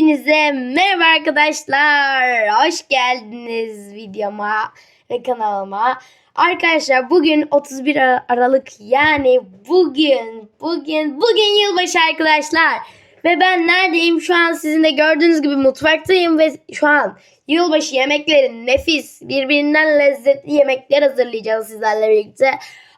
Hepinize merhaba arkadaşlar. Hoş geldiniz videoma ve kanalıma. Arkadaşlar bugün 31 Ar- Aralık yani bugün bugün bugün yılbaşı arkadaşlar. Ve ben neredeyim? Şu an sizin de gördüğünüz gibi mutfaktayım ve şu an yılbaşı yemekleri nefis birbirinden lezzetli yemekler hazırlayacağız sizlerle birlikte.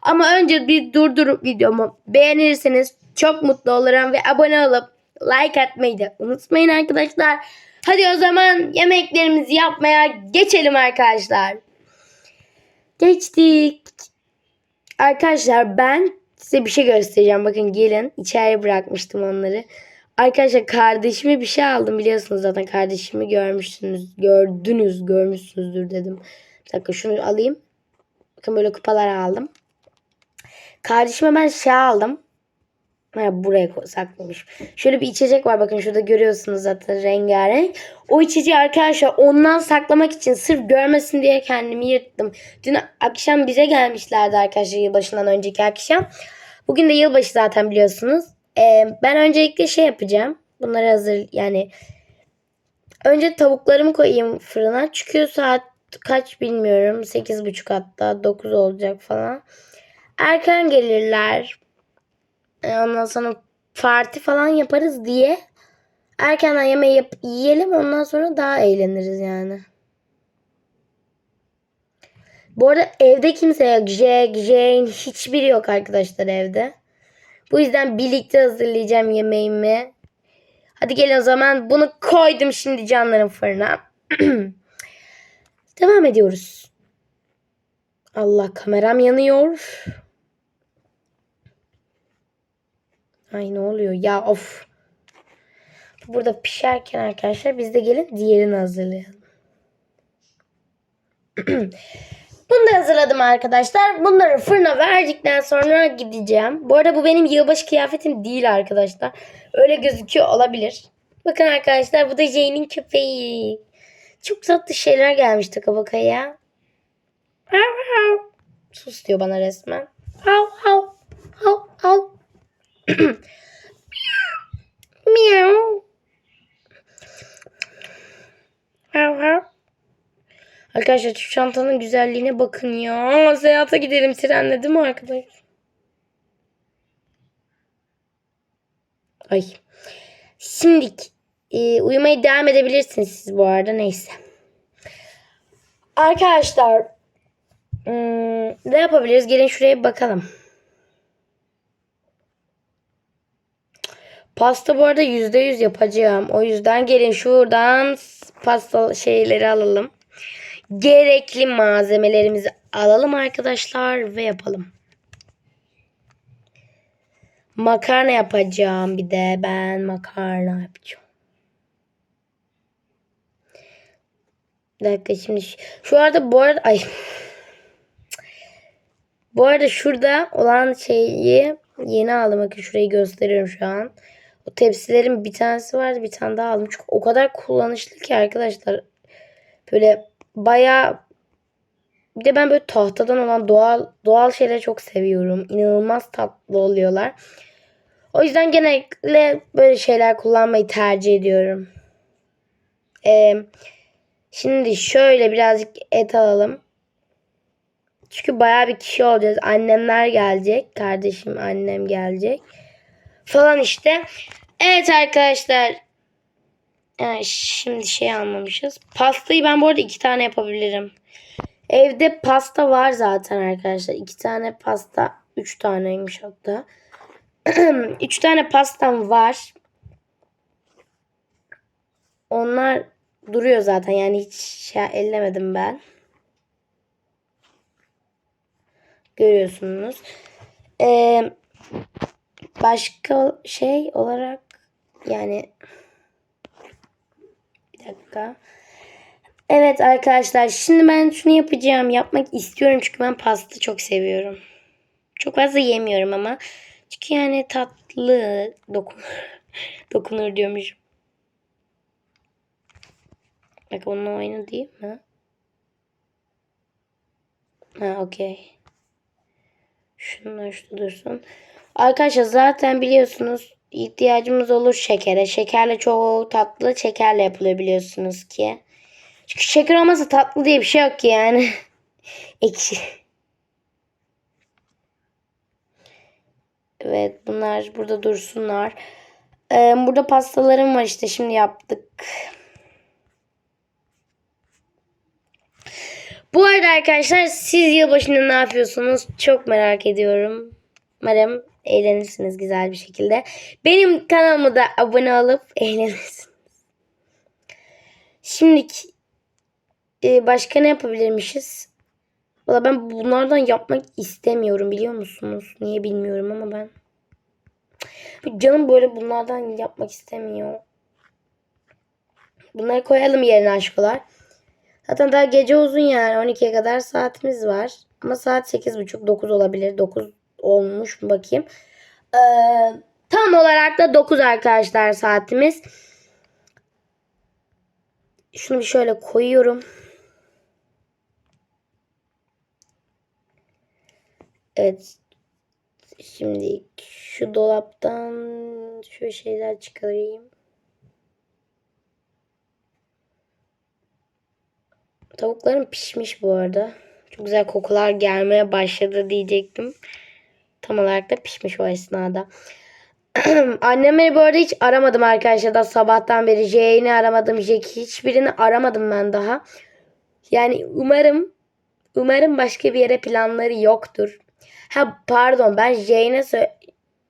Ama önce bir durdurup videomu beğenirseniz çok mutlu olurum ve abone olup like atmayı da unutmayın arkadaşlar. Hadi o zaman yemeklerimizi yapmaya geçelim arkadaşlar. Geçtik. Arkadaşlar ben size bir şey göstereceğim. Bakın gelin içeriye bırakmıştım onları. Arkadaşlar kardeşime bir şey aldım biliyorsunuz zaten kardeşimi görmüşsünüz. Gördünüz görmüşsünüzdür dedim. Bir dakika şunu alayım. Bakın böyle kupalar aldım. Kardeşime ben şey aldım. Ha, buraya saklamış. Şöyle bir içecek var bakın şurada görüyorsunuz zaten rengarenk. O içeceği arkadaşlar ondan saklamak için sırf görmesin diye kendimi yırttım. Dün akşam bize gelmişlerdi arkadaşlar yılbaşından önceki akşam. Bugün de yılbaşı zaten biliyorsunuz. Ee, ben öncelikle şey yapacağım. Bunları hazır yani önce tavuklarımı koyayım fırına. Çıkıyor saat kaç bilmiyorum. 8.30 hatta 9 olacak falan. Erken gelirler. E, Ondan sonra parti falan yaparız diye erkenden yemeği yap yiyelim ondan sonra daha eğleniriz yani. Bu arada evde kimse yok. Jack, Jane hiçbiri yok arkadaşlar evde. Bu yüzden birlikte hazırlayacağım yemeğimi. Hadi gelin o zaman bunu koydum şimdi canların fırına. Devam ediyoruz. Allah kameram yanıyor. Ay ne oluyor ya of. Burada pişerken arkadaşlar biz de gelin diğerini hazırlayalım. Bunu da hazırladım arkadaşlar. Bunları fırına verdikten sonra gideceğim. Bu arada bu benim yılbaşı kıyafetim değil arkadaşlar. Öyle gözüküyor olabilir. Bakın arkadaşlar bu da Jane'in köpeği. Çok tatlı şeyler gelmiş taka bakaya. Sus diyor bana resmen. Hav hav hav hav. Miau. Hav hav. Arkadaşlar şu çantanın güzelliğine bakın ya. Seyahate gidelim trenle değil mi arkadaş? Ay. Şimdi e, uyumaya devam edebilirsiniz siz bu arada neyse. Arkadaşlar hmm, ne yapabiliriz? Gelin şuraya bakalım. Pasta bu arada %100 yapacağım. O yüzden gelin şuradan pasta şeyleri alalım. Gerekli malzemelerimizi alalım arkadaşlar ve yapalım. Makarna yapacağım bir de ben makarna yapacağım. Bir dakika şimdi şu, arada bu arada ay bu arada şurada olan şeyi yeni aldım. Bakın şurayı gösteriyorum şu an. O tepsilerin bir tanesi vardı bir tane daha aldım. Çünkü o kadar kullanışlı ki arkadaşlar. Böyle bayağı bir de ben böyle tahtadan olan doğal doğal şeyleri çok seviyorum. İnanılmaz tatlı oluyorlar. O yüzden genellikle böyle şeyler kullanmayı tercih ediyorum. Ee, şimdi şöyle birazcık et alalım. Çünkü bayağı bir kişi olacağız. Annemler gelecek. Kardeşim, annem gelecek. Falan işte. Evet arkadaşlar. Yani şimdi şey almamışız. Pastayı ben bu arada iki tane yapabilirim. Evde pasta var zaten arkadaşlar. İki tane pasta. Üç taneymiş hatta. üç tane pastam var. Onlar duruyor zaten. Yani hiç şey ellemedim ben. Görüyorsunuz. Ee, başka şey olarak yani bir dakika. Evet arkadaşlar şimdi ben şunu yapacağım. Yapmak istiyorum çünkü ben pasta çok seviyorum. Çok fazla yemiyorum ama. Çünkü yani tatlı dokunur. dokunur diyormuşum. Bak onunla oyna değil mi? Ha okey. Şunlar şu dursun. Arkadaşlar zaten biliyorsunuz ihtiyacımız olur şekere. Şekerle çok tatlı şekerle yapılıyor biliyorsunuz ki. Çünkü şeker olmasa tatlı diye bir şey yok ki yani. Ekşi. Evet bunlar burada dursunlar. Ee, burada pastalarım var işte şimdi yaptık. Bu arada arkadaşlar siz yılbaşında ne yapıyorsunuz? Çok merak ediyorum. Umarım eğlenirsiniz güzel bir şekilde. Benim kanalıma da abone olup eğlenirsiniz. Şimdi e, başka ne yapabilirmişiz? Valla ben bunlardan yapmak istemiyorum biliyor musunuz? Niye bilmiyorum ama ben. Canım böyle bunlardan yapmak istemiyor. Bunları koyalım yerine aşkolar. Zaten daha gece uzun yani. 12'ye kadar saatimiz var. Ama saat 8.30-9 olabilir. 9 olmuş mu bakayım. Ee, tam olarak da 9 arkadaşlar saatimiz. Şunu bir şöyle koyuyorum. Evet. Şimdi şu dolaptan şu şeyler çıkarayım. Tavuklarım pişmiş bu arada. Çok güzel kokular gelmeye başladı diyecektim. Tam olarak da pişmiş o esnada. Annemi bu arada hiç aramadım arkadaşlar da sabahtan beri. Jane'i aramadım. Jack'i hiçbirini aramadım ben daha. Yani umarım umarım başka bir yere planları yoktur. Ha pardon ben Jane'e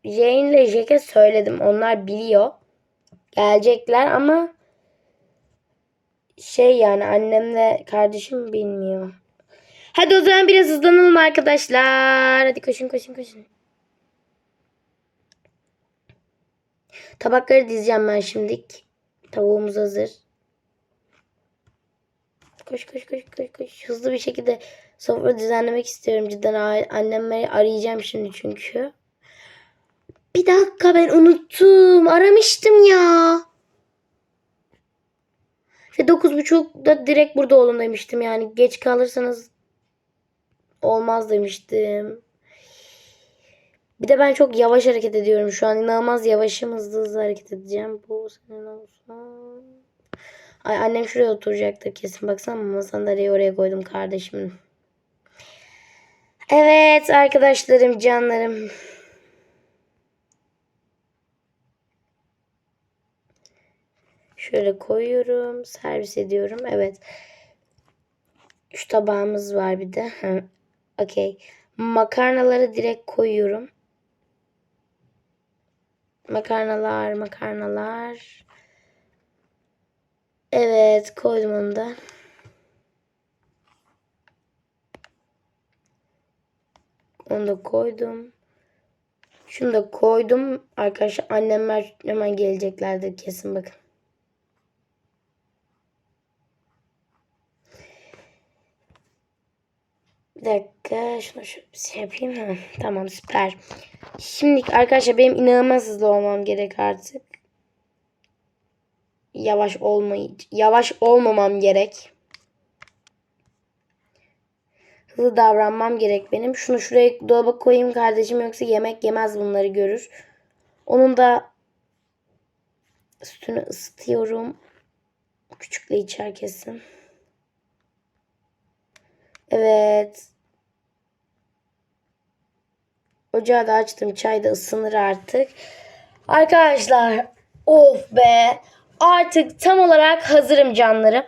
Jane ile Jack'e söyledim. Onlar biliyor. Gelecekler ama şey yani annemle kardeşim bilmiyor. Hadi o zaman biraz hızlanalım arkadaşlar. Hadi koşun koşun koşun. Tabakları dizeceğim ben şimdilik. Tavuğumuz hazır. Koş koş koş koş koş. Hızlı bir şekilde sofra düzenlemek istiyorum cidden. Annemleri arayacağım şimdi çünkü. Bir dakika ben unuttum. Aramıştım ya. Ve 9.30'da direkt burada olun demiştim yani. Geç kalırsanız olmaz demiştim. Bir de ben çok yavaş hareket ediyorum şu an. inanılmaz yavaşım hızlı hızlı hareket edeceğim. Bu senin olsun. Ay annem şuraya oturacaktır kesin. Baksana mama sandalyeyi oraya koydum kardeşimin. Evet arkadaşlarım canlarım. Şöyle koyuyorum. Servis ediyorum. Evet. Üç tabağımız var bir de. Okey. Makarnaları direkt koyuyorum. Makarnalar, makarnalar. Evet, koydum onu da. Onu da koydum. Şunu da koydum. Arkadaşlar annemler hemen geleceklerdir kesin bakın. Bir dakika şunu şu şey yapayım. Ha, tamam süper. Şimdi arkadaşlar benim inanılmaz hızlı olmam gerek artık. Yavaş olmayı yavaş olmamam gerek. Hızlı davranmam gerek benim. Şunu şuraya dolaba koyayım kardeşim yoksa yemek yemez bunları görür. Onun da sütünü ısıtıyorum. Küçükle içer kesin. Evet. Ocağı da açtım. Çay da ısınır artık. Arkadaşlar of be. Artık tam olarak hazırım canlarım.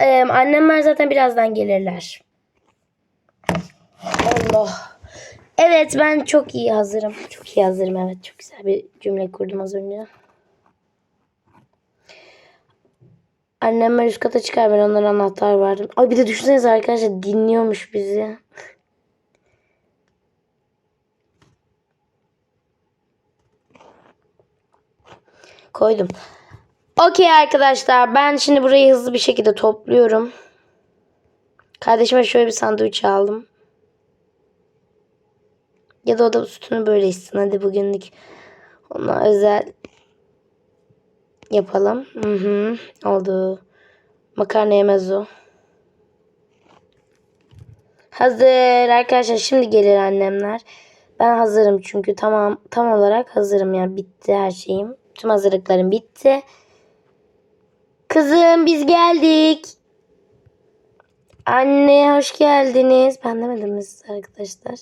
Ee, annemler zaten birazdan gelirler. Allah. Evet ben çok iyi hazırım. Çok iyi hazırım evet. Çok güzel bir cümle kurdum az önce. Annemler üst kata çıkar ben onlara anahtar verdim. Ay bir de düşünsenize arkadaşlar dinliyormuş bizi. Koydum. Okey arkadaşlar ben şimdi burayı hızlı bir şekilde topluyorum. Kardeşime şöyle bir sandviç aldım. Ya da o da sütünü böyle içsin. Hadi bugünlük ona özel yapalım. Hı hı. Oldu. Makarna yemez o. Hazır arkadaşlar şimdi gelir annemler. Ben hazırım çünkü tamam tam olarak hazırım yani bitti her şeyim. Tüm hazırlıklarım bitti. Kızım biz geldik. Anne hoş geldiniz. Ben demedim mi size arkadaşlar?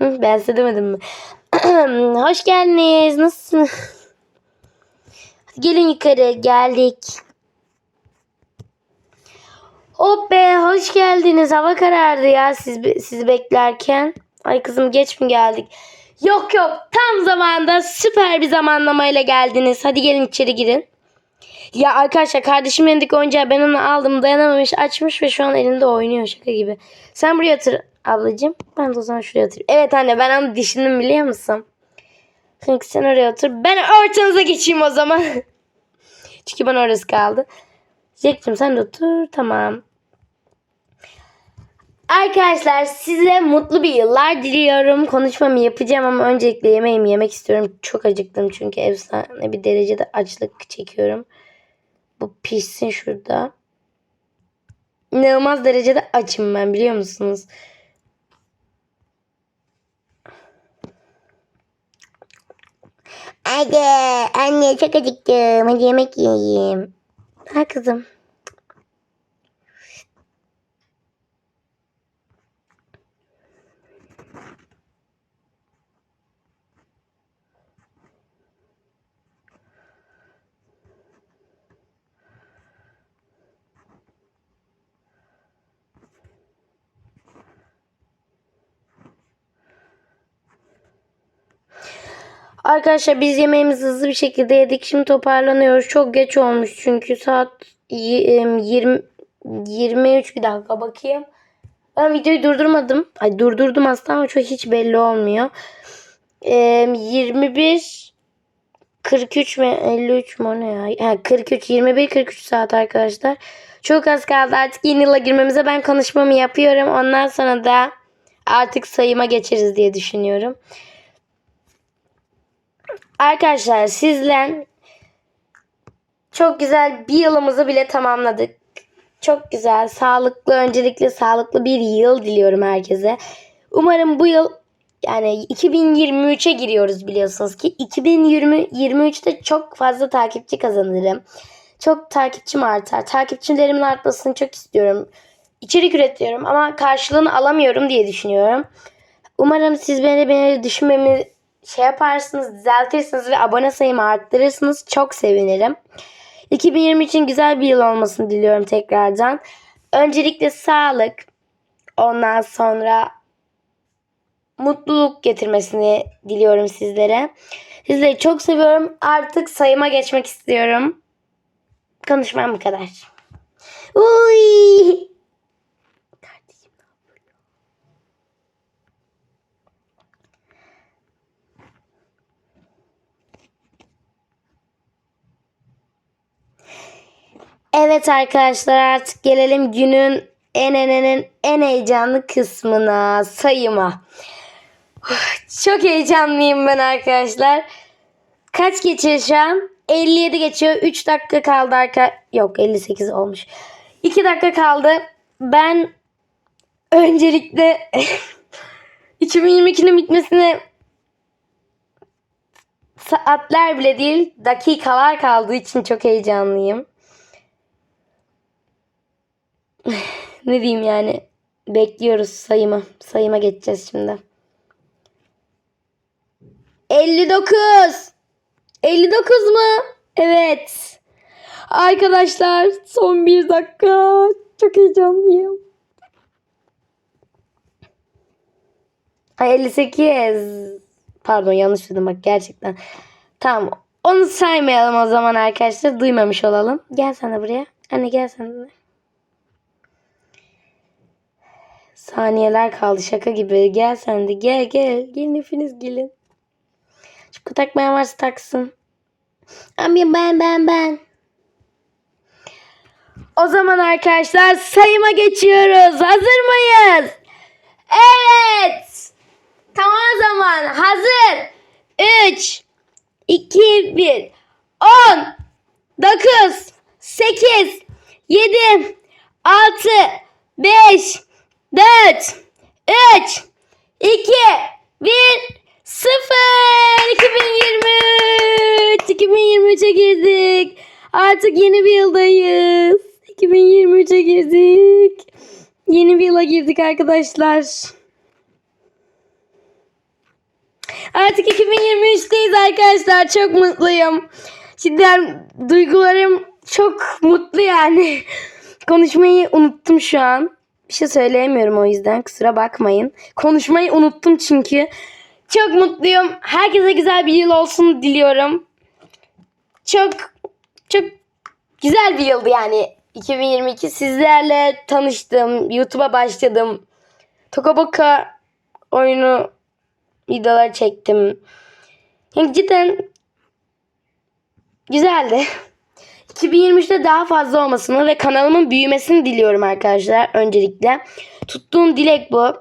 Ben size demedim mi? hoş geldiniz. Nasılsınız? Hadi gelin yukarı. Geldik. Hop be hoş geldiniz. Hava karardı ya siz sizi beklerken. Ay kızım geç mi geldik? Yok yok tam zamanda süper bir zamanlamayla geldiniz. Hadi gelin içeri girin. Ya arkadaşlar kardeşim elindeki oyuncağı ben onu aldım dayanamamış açmış ve şu an elinde oynuyor şaka gibi. Sen buraya otur ablacığım. Ben de o zaman şuraya oturayım. Evet anne ben onu düşündüm biliyor musun? Çünkü sen oraya otur. Ben ortanıza geçeyim o zaman. Çünkü bana orası kaldı. Jack'cim sen de otur. Tamam. Arkadaşlar size mutlu bir yıllar diliyorum. Konuşmamı yapacağım ama öncelikle yemeğimi yemek istiyorum. Çok acıktım çünkü efsane bir derecede açlık çekiyorum. Bu pişsin şurada. İnanılmaz derecede açım ben biliyor musunuz? Hadi anne çok acıktım. Hadi yemek yiyeyim. Ha kızım. Arkadaşlar biz yemeğimizi hızlı bir şekilde yedik. Şimdi toparlanıyoruz. Çok geç olmuş çünkü saat y- 20 23 bir dakika bakayım. Ben videoyu durdurmadım. Ay durdurdum aslında ama çok hiç belli olmuyor. Ee, 21 43 mi 53 mi ne ya? Ha, 43 21 43 saat arkadaşlar. Çok az kaldı artık yeni yıla girmemize ben konuşmamı yapıyorum. Ondan sonra da artık sayıma geçeriz diye düşünüyorum. Arkadaşlar sizle çok güzel bir yılımızı bile tamamladık. Çok güzel, sağlıklı, öncelikle sağlıklı bir yıl diliyorum herkese. Umarım bu yıl yani 2023'e giriyoruz biliyorsunuz ki 2023'te çok fazla takipçi kazanırım. Çok takipçim artar. Takipçilerimin artmasını çok istiyorum. İçerik üretiyorum ama karşılığını alamıyorum diye düşünüyorum. Umarım siz beni beni düşünmemi şey yaparsınız, düzeltirsiniz ve abone sayımı arttırırsınız. Çok sevinirim. 2020 için güzel bir yıl olmasını diliyorum tekrardan. Öncelikle sağlık, ondan sonra mutluluk getirmesini diliyorum sizlere. Sizleri çok seviyorum. Artık sayıma geçmek istiyorum. Konuşmam bu kadar. Uy! Evet arkadaşlar artık gelelim günün en en en en heyecanlı kısmına sayıma. Çok heyecanlıyım ben arkadaşlar. Kaç geçiyor şu an? 57 geçiyor. 3 dakika kaldı arka. Yok 58 olmuş. 2 dakika kaldı. Ben öncelikle 2022'nin bitmesine saatler bile değil dakikalar kaldığı için çok heyecanlıyım. ne diyeyim yani bekliyoruz sayımı. Sayıma geçeceğiz şimdi. 59 59 mu? Evet. Arkadaşlar son bir dakika. Çok heyecanlıyım. Ay 58. Pardon yanlış dedim bak gerçekten. Tamam. Onu saymayalım o zaman arkadaşlar. Duymamış olalım. Gel sen de buraya. Anne gel sen de. Saniyeler kaldı şaka gibi. Gel sen de gel gel. Gelin hepiniz gelin. Şu takmayan varsa taksın. Abi ben ben ben. O zaman arkadaşlar sayıma geçiyoruz. Hazır mıyız? Evet. Tamam zaman hazır. 3 2 1 10 9 8 7 6 5 4 3 2, 1, 0. 2023. 2023'e girdik. Artık yeni bir yıldayız. 2023'e girdik. Yeni bir yıla girdik arkadaşlar. Artık 2023'teyiz arkadaşlar. Çok mutluyum. Cidden duygularım çok mutlu yani. Konuşmayı unuttum şu an. Bir şey söyleyemiyorum o yüzden kusura bakmayın. Konuşmayı unuttum çünkü. Çok mutluyum. Herkese güzel bir yıl olsun diliyorum. Çok çok güzel bir yıldı yani 2022. Sizlerle tanıştım. YouTube'a başladım. Tokaboka oyunu videolar çektim. Yani cidden güzeldi. 2023'te daha fazla olmasını ve kanalımın büyümesini diliyorum arkadaşlar öncelikle. Tuttuğum dilek bu.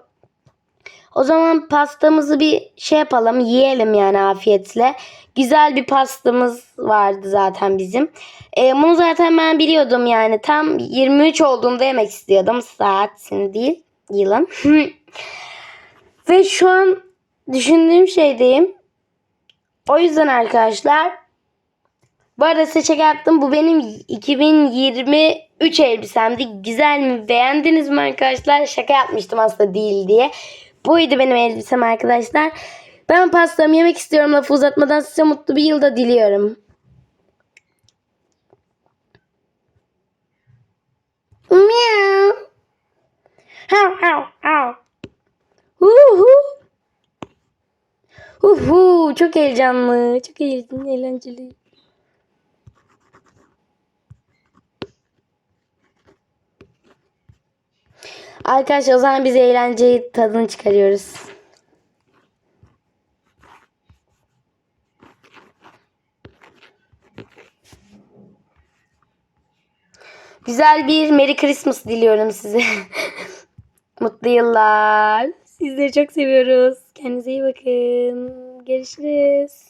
O zaman pastamızı bir şey yapalım, yiyelim yani afiyetle. Güzel bir pastamız vardı zaten bizim. Ee, bunu zaten ben biliyordum yani. Tam 23 olduğunda yemek istiyordum. Saatini değil, yılın. Ve şu an düşündüğüm şeydeyim. O yüzden arkadaşlar bu arada size şaka yaptım. Bu benim 2023 elbisemdi. Güzel mi? Beğendiniz mi arkadaşlar? Şaka yapmıştım aslında değil diye. Buydu benim elbisem arkadaşlar. Ben pastamı yemek istiyorum lafı uzatmadan size mutlu bir yılda diliyorum. Meow. Hav hav hav. Uhu. Uhu. Çok heyecanlı. Çok heyecanlı. Eğlenceli. Arkadaşlar o zaman biz eğlenceyi tadını çıkarıyoruz. Güzel bir Merry Christmas diliyorum size. Mutlu yıllar. Sizleri çok seviyoruz. Kendinize iyi bakın. Görüşürüz.